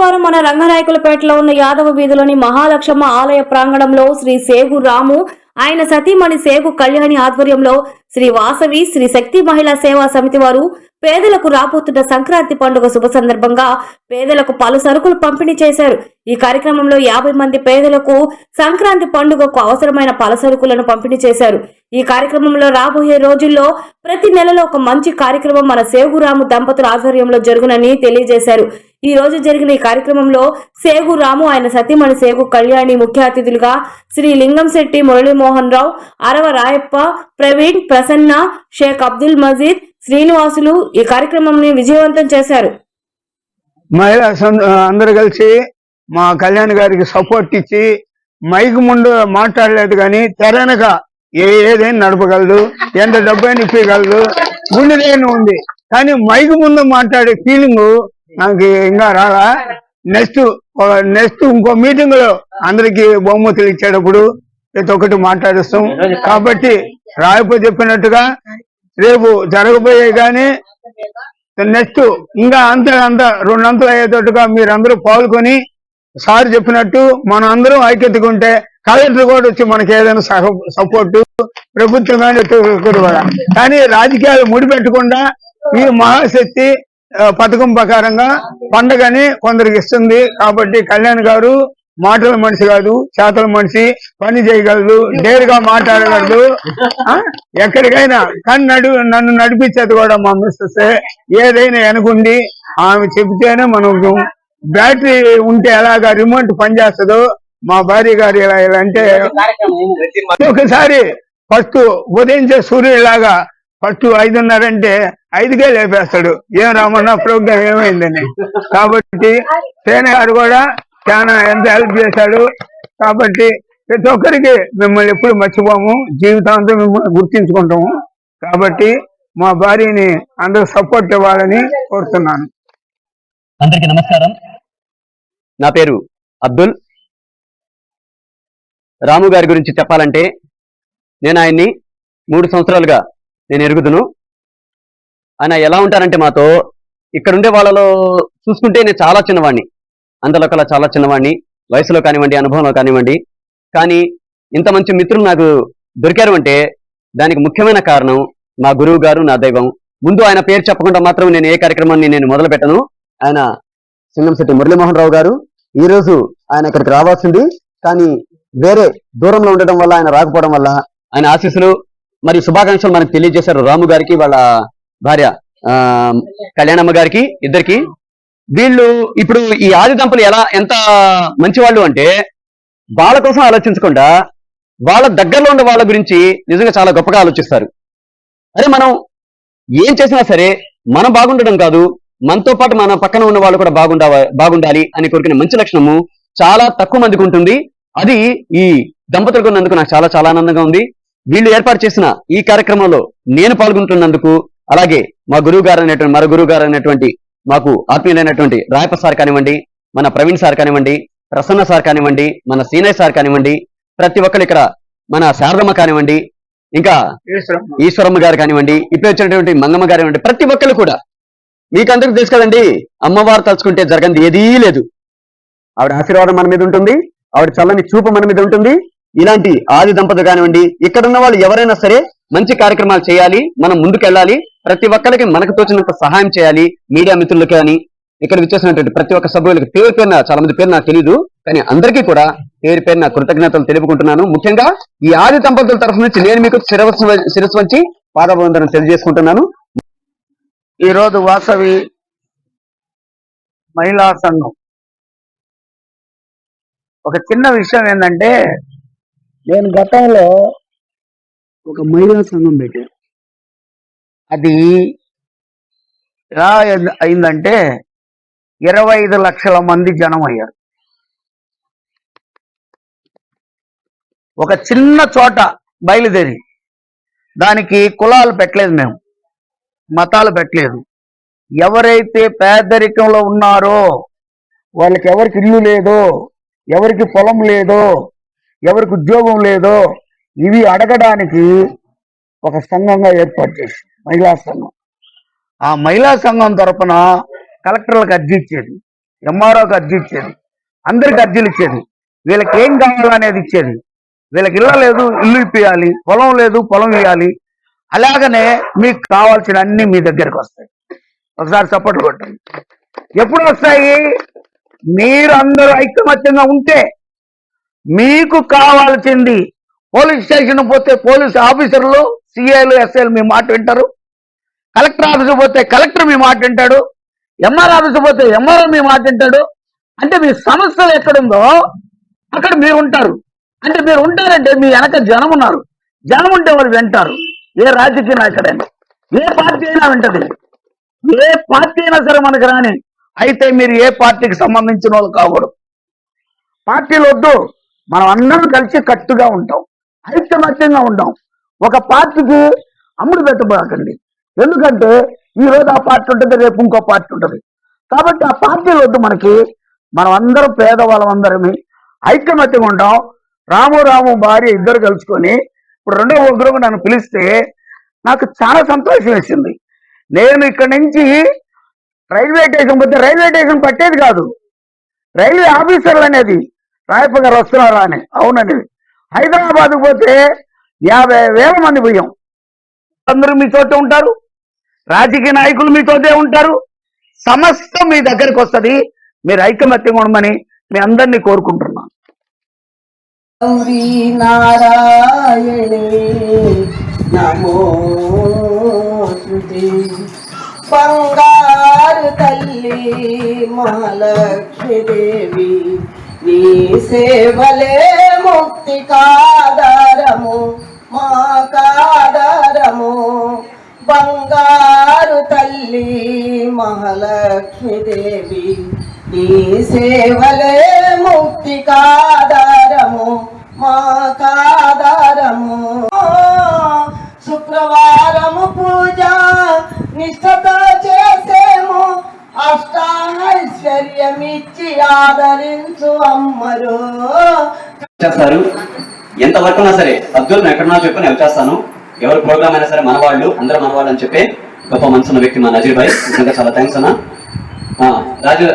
వారం మన రంగనాయకులపేటలో ఉన్న యాదవ వీధిలోని మహాలక్ష్మ ఆలయ ప్రాంగణంలో శ్రీ సేగు రాము ఆయన సతీమణి సేగు కళ్యాణి ఆధ్వర్యంలో శ్రీ వాసవి శ్రీ శక్తి మహిళా సేవా సమితి వారు పేదలకు రాబోతున్న సంక్రాంతి పండుగ శుభ సందర్భంగా పేదలకు పలు సరుకులు పంపిణీ చేశారు. ఈ కార్యక్రమంలో యాభై మంది పేదలకు సంక్రాంతి పండుగకు అవసరమైన పల సరుకులను పంపిణీ చేశారు. ఈ కార్యక్రమంలో రాబోయే రోజుల్లో ప్రతి నెలలో ఒక మంచి కార్యక్రమం మన సేగురాము దంపతుల ఆధ్వర్యంలో జరుగునని తెలియజేశారు. ఈ రోజు జరిగిన ఈ కార్యక్రమంలో సేగు రాము ఆయన సతీమణి సేగు కళ్యాణి ముఖ్య అతిథులుగా శ్రీ లింగంశెట్టి మురళీమోహన్ రావు అరవ రాయప్ప ప్రవీణ్ ప్రసన్న షేక్ అబ్దుల్ మజీద్ శ్రీనివాసులు ఈ కార్యక్రమంని విజయవంతం చేశారు. మహిళా అందరూ కలిసి మా కళ్యాణ్ గారికి సపోర్ట్ ఇచ్చి మైక్ ముందు మాట్లాడలేదు కానీ తెరనక ఏ ఏదైనా నడపగలదు ఎంత డబ్బైనా ఇప్పగలదు గుండెదైనా ఉంది. కానీ మైక్ ముందు మాట్లాడే ఫీలింగ్ నాకు ఇంకా రాలా. నెక్స్ట్ నెక్స్ట్ ఇంకో మీటింగ్లో అందరికి బహుమతులు ఇచ్చేటప్పుడు ప్రతి ఒక్కటి మాట్లాడిస్తాం. కాబట్టి రాయప చెప్పినట్టుగా రేపు జరగబోయే కానీ నెక్స్ట్ ఇంకా అంత అంత రెండంతలు అయ్యేటట్టుగా మీరందరూ పాల్గొని సార్ చెప్పినట్టు మనం అందరం ఐక్యతగా ఉంటే కలెక్టర్ కూడా వచ్చి మనకి ఏదైనా సపోర్ట్ ప్రభుత్వం కానీ కూడా కానీ రాజకీయాలు ముడిపెట్టకుండా ఈ మహాశక్తి పథకం ప్రకారంగా పండగని కొందరికి ఇస్తుంది. కాబట్టి కళ్యాణ్ గారు మాటల మనిషి కాదు చేతల మనిషి పని చేయగలదు డేరుగా మాట్లాడగలదు ఎక్కడికైనా కానీ నడు నన్ను నడిపించేది కూడా మా మిస్సెస్ ఏదైనా వెనకుండి ఆమె చెబితేనే మనం బ్యాటరీ ఉంటే ఎలాగా రిమోట్ పనిచేస్తుందో మా భార్య గారు ఇలా ఇలా అంటే ఒకసారి ఫస్ట్ ఉదయించే సూర్యుడిలాగా ఫస్ట్ ఐదున్నరంటే ఐదుకే లేపేస్తాడు. ఏం రామన్న ప్రోగ్రామ్ ఏమైందని? కాబట్టి సేన గారు కూడా చాలా ఎంత హెల్ప్ చేశాడు. కాబట్టి ప్రతి ఒక్కరికి మిమ్మల్ని ఎప్పుడు మర్చిపోము. జీవితాంతం మిమ్మల్ని గుర్తించుకుంటాము. కాబట్టి మా భార్యని అందరూ సపోర్ట్ ఇవ్వాలని కోరుతున్నాను. అందరికీ నమస్కారం. నా పేరు అబ్దుల్. రాము గారి గురించి చెప్పాలంటే నేను ఆయన్ని మూడు సంవత్సరాలుగా నేను ఎరుగుదును. ఆయన ఎలా ఉంటారంటే మాతో ఇక్కడ ఉండే వాళ్ళలో చూసుకుంటే నేను చాలా చిన్నవాడిని అందులో చాలా చిన్నవాడిని వయసులో కానివ్వండి అనుభవంలో కానివ్వండి. కానీ ఇంత మంచి మిత్రులు నాకు దొరికారు అంటే దానికి ముఖ్యమైన కారణం మా గురువు గారు నా దైవం. ముందు ఆయన పేరు చెప్పకుండా మాత్రం నేను ఏ కార్యక్రమాన్ని నేను మొదలు పెట్టను ఆయన సింగంశెట్టి మురళీమోహన్ రావు గారు. ఈ రోజు ఆయన ఇక్కడికి రావాల్సింది. కానీ వేరే దూరంలో ఉండడం వల్ల ఆయన రాకపోవడం వల్ల ఆయన ఆశీస్సులు మరి శుభాకాంక్షలు మనకు తెలియజేశారు రాము గారికి వాళ్ళ భార్య ఆ, కళ్యాణమ్మ గారికి ఇద్దరికి. వీళ్ళు ఇప్పుడు ఈ ఆది దంపలు ఎలా ఎంత మంచి వాళ్ళు అంటే వాళ్ళ కోసం ఆలోచించకుండా వాళ్ళ దగ్గరలో ఉన్న వాళ్ళ గురించి నిజంగా చాలా గొప్పగా ఆలోచిస్తారు. అరే మనం ఏం చేసినా సరే మనం బాగుండడం కాదు మనతో పాటు మన పక్కన ఉన్న వాళ్ళు కూడా బాగుండా బాగుండాలి అని కోరుకునే మంచి లక్షణము చాలా తక్కువ మందికి ఉంటుంది. అది ఈ దంపతులకు ఉన్నందుకు నాకు చాలా చాలా ఆనందంగా ఉంది. వీళ్ళు ఏర్పాటు చేసిన ఈ కార్యక్రమంలో నేను పాల్గొంటున్నందుకు అలాగే మా గురువు గారు అనేటువంటి మరో గురువు గారు అనేటువంటి మాకు ఆత్మీయులైనటువంటి రాయప సార్ కానివ్వండి మన ప్రవీణ్ సార్ కానివ్వండి ప్రసన్న సార్ కానివ్వండి మన సీనయ్ సార్ కానివ్వండి ప్రతి ఒక్కరు ఇక్కడ మన శారదమ్మ కానివ్వండి ఇంకా ఈశ్వరమ్మ. గారు కానివ్వండి ఇప్పుడు వచ్చినటువంటి మంగమ్మ గారు కానివ్వండి ప్రతి ఒక్కరు కూడా మీకందరికి తెలుసు కదండి అమ్మవారు తలుచుకుంటే జరగంది ఏదీ లేదు. ఆవిడ ఆశీర్వాదం మన మీద ఉంటుంది ఆవిడ చల్లని చూపు మన మీద ఉంటుంది ఇలాంటి ఆది దంపతులు కానివ్వండి ఇక్కడ ఉన్న వాళ్ళు ఎవరైనా సరే మంచి కార్యక్రమాలు చేయాలి మనం ముందుకెళ్ళాలి ప్రతి ఒక్కరికి మనకు తోచినంత సహాయం చేయాలి మీడియా మిత్రులకు కానీ ఇక్కడ విచ్చేసినటువంటి ప్రతి ఒక్క సభ్యులకు పేరు పేరున చాలా మంది పేరు నాకు తెలియదు కానీ అందరికీ కూడా పేరు పేరున కృతజ్ఞతలు తెలుపుకుంటున్నాను. ముఖ్యంగా ఈ ఆది దంపతుల తరఫు నుంచి నేను మీకు శిరస్సు శిరస్సు వంచి పాదబంధనం తెలియజేసుకుంటున్నాను. ఈ రోజు వాసవి మహిళా సంఘం. ఒక చిన్న విషయం ఏంటంటే నేను గతంలో ఒక మహిళా సంఘం పెట్టాను. అది ఎలా అయింది- అయిందంటే ఇరవై ఐదు లక్షల మంది జనం అయ్యారు. ఒక చిన్న చోట బయలుదేరి దానికి కులాలు పెట్టలేదు మేము మతాలు పెట్టలేదు. ఎవరైతే పేదరికంలో ఉన్నారో వాళ్ళకి ఎవరికి ఇల్లు లేదో ఎవరికి పొలం లేదో ఎవరికి ఉద్యోగం లేదో ఇవి అడగడానికి ఒక సంఘంగా ఏర్పాటు చేసి మహిళా సంఘం. ఆ మహిళా సంఘం తరఫున కలెక్టర్లకు అర్జీ ఇచ్చేది ఎంఆర్ఓకి అర్జీ ఇచ్చేది అందరికి అర్జీలు ఇచ్చేది. వీళ్ళకి ఏం కావాలనేది ఇచ్చేది. వీళ్ళకి ఇళ్ళ లేదు ఇల్లు ఇప్పియాలి పొలం లేదు పొలం ఇవ్వాలి అలాగనే మీకు కావాల్సిన అన్ని మీ దగ్గరకు వస్తాయి. ఒకసారి సపోర్ట్ కొట్టండి. ఎప్పుడు వస్తాయి? మీరు అందరూ ఐకమత్యంగా ఉంటే మీకు కావాల్సింది పోలీస్ స్టేషన్ పోతే పోలీస్ ఆఫీసర్లు సిఐలు ఎస్ఐలు మీ మాట వింటారు. కలెక్టర్ ఆఫీసు పోతే కలెక్టర్ మీ మాట వింటాడు. ఎంఆర్ ఆఫీస్ పోతే ఎంఆర్ఓ మీ మాట వింటాడు. అంటే మీ సమస్యలు ఎక్కడుందో అక్కడ మీరు ఉంటారు. అంటే మీరు ఉంటారంటే మీ వెనక జనం ఉన్నారు. జనం ఉంటే వాళ్ళు వింటారు? ఏ రాజకీయ నాయకుడైనా ఏ పార్టీ అయినా వింటది. ఏ పార్టీ అయినా సరే మనకు రాని అయితే మీరు ఏ పార్టీకి సంబంధించిన వాళ్ళు కాకూడదు. పార్టీలు వద్దు. మనం అందరం కలిసి కట్టుగా ఉంటాం ఐక్యమత్యంగా ఉంటాం. ఒక పార్టీకి అమ్ముడు పెట్టబోకండి ఎందుకంటే ఈ రోజు ఆ పార్టీ ఉంటుంది రేపు ఇంకో పార్టీ ఉంటుంది. కాబట్టి ఆ పార్టీలు వద్దు మనకి. మనం అందరం పేదవాళ్ళం అందరమే ఐక్యమత్యంగా ఉంటాం. రాము రాము భార్య ఇద్దరు కలుసుకొని ఇప్పుడు రెండో ఒకరు నన్ను పిలిస్తే నాకు చాలా సంతోషం వేసింది. నేను ఇక్కడ నుంచి రైల్వే స్టేషన్ పోతే రైల్వే స్టేషన్ పట్టేది కాదు. రైల్వే ఆఫీసర్లు అనేది రాయప్ప గారు వస్తున్నారా అని. అవునండి. హైదరాబాద్ పోతే యాభై వేల మంది బియ్యం అందరూ మీతోటే ఉంటారు. రాజకీయ నాయకులు మీతోటే ఉంటారు. సమస్తం మీ దగ్గరికి వస్తది. మీరు ఐకమత్యంగా ఉండమని మీ అందరినీ కోరుకుంటున్నాను. బంగారు తల్లి మహాలక్ష్మీదేవి నీ సేవలే ముక్తి కాదారము మా కాదారము. బంగారు తల్లి మహాలక్ష్మీదేవి నీ సేవలే ముక్తి కాదారము మా కాదారము. శుక్రవారము పూజ నిష్ఠత చేసేము అష్టాశ్వర్యమిచ్చ ఆదరించు అమ్మరు. చేస్తారు. ఎంత ఉన్నా సరే అబ్దుల్ నేను ఎక్కడున్నా చెప్పి నేను వచ్చేస్తాను. ఎవరు ప్రోగ్రామ్ అయినా సరే మనవాళ్ళు అందరూ మనవాళ్ళు అని చెప్పి గొప్ప మనసున్న వ్యక్తి మా నజీర్ భాయ్. నిజంగా చాలా థ్యాంక్స్ అన్న. రాజు